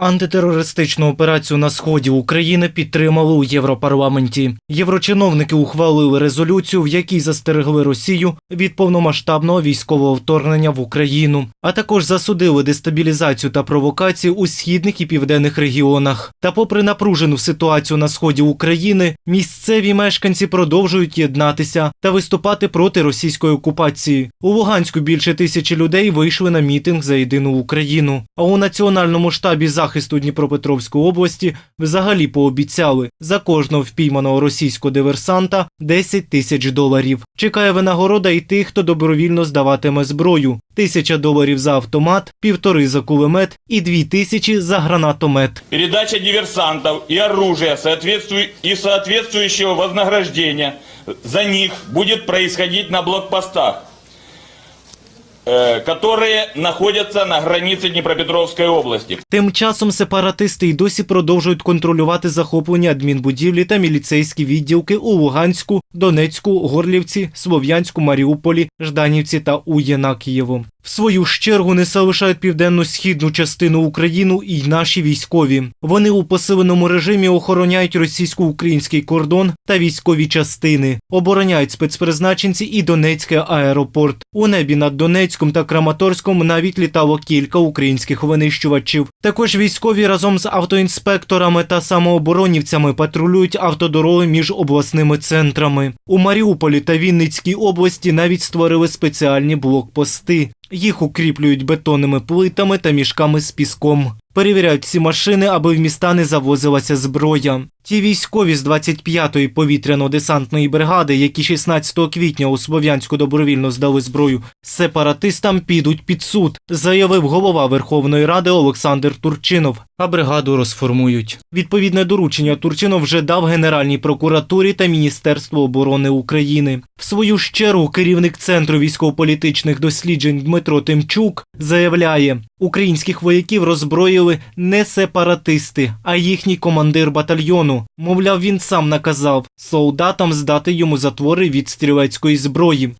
Антитерористичну операцію на сході України підтримали у Європарламенті. Єврочиновники ухвалили резолюцію, в якій застерегли Росію від повномасштабного військового вторгнення в Україну, а також засудили дестабілізацію та провокації у східних і південних регіонах. Та, попри напружену ситуацію на сході України, місцеві мешканці продовжують єднатися та виступати проти російської окупації. У Луганську більше тисячі людей вийшли на мітинг за єдину Україну. А у національному штабі захисту Дніпропетровської області взагалі пообіцяли за кожного впійманого російського диверсанта 10 тисяч доларів. Чекає винагорода і тих, хто добровільно здаватиме зброю. Тисяча доларів за автомат, півтори за кулемет і дві тисячі за гранатомет. Передача диверсантов и оружия и соответствующего вознаграждения за них будет происходить на блокпостах, которые находятся на границі Дніпропетровської області, Тим часом сепаратисти й досі продовжують контролювати захоплення адмінбудівлі та міліцейські відділки у Луганську, Донецьку, Горлівці, Слов'янську, Маріуполі, Жданівці та у Єнакієву. В свою ж чергу не залишають південно-східну частину Україну і наші військові. Вони у посиленому режимі охороняють російсько-український кордон та військові частини, обороняють спецпризначенці і Донецький аеропорт. У небі над Донецьком та Краматорськом навіть літало кілька українських винищувачів. Також військові разом з автоінспекторами та самооборонівцями патрулюють автодороги між обласними центрами. У Маріуполі та Вінницькій області навіть створили спеціальні блокпости. Їх укріплюють бетонними плитами та мішками з піском. Перевіряють всі машини, аби в міста не завозилася зброя. Ті військові з 25-ї повітряно-десантної бригади, які 16 квітня у Слов'янську добровільно здали зброю сепаратистам, підуть під суд, заявив голова Верховної Ради Олександр Турчинов. А бригаду розформують. Відповідне доручення Турчинов вже дав Генеральній прокуратурі та Міністерству оборони України. В свою ж чергу керівник центру військово-політичних досліджень Дмитро Тимчук заявляє, українських вояків роззброїли не сепаратисти, а їхній командир батальйону. Мовляв, він сам наказав солдатам здати йому затвори від стрілецької зброї.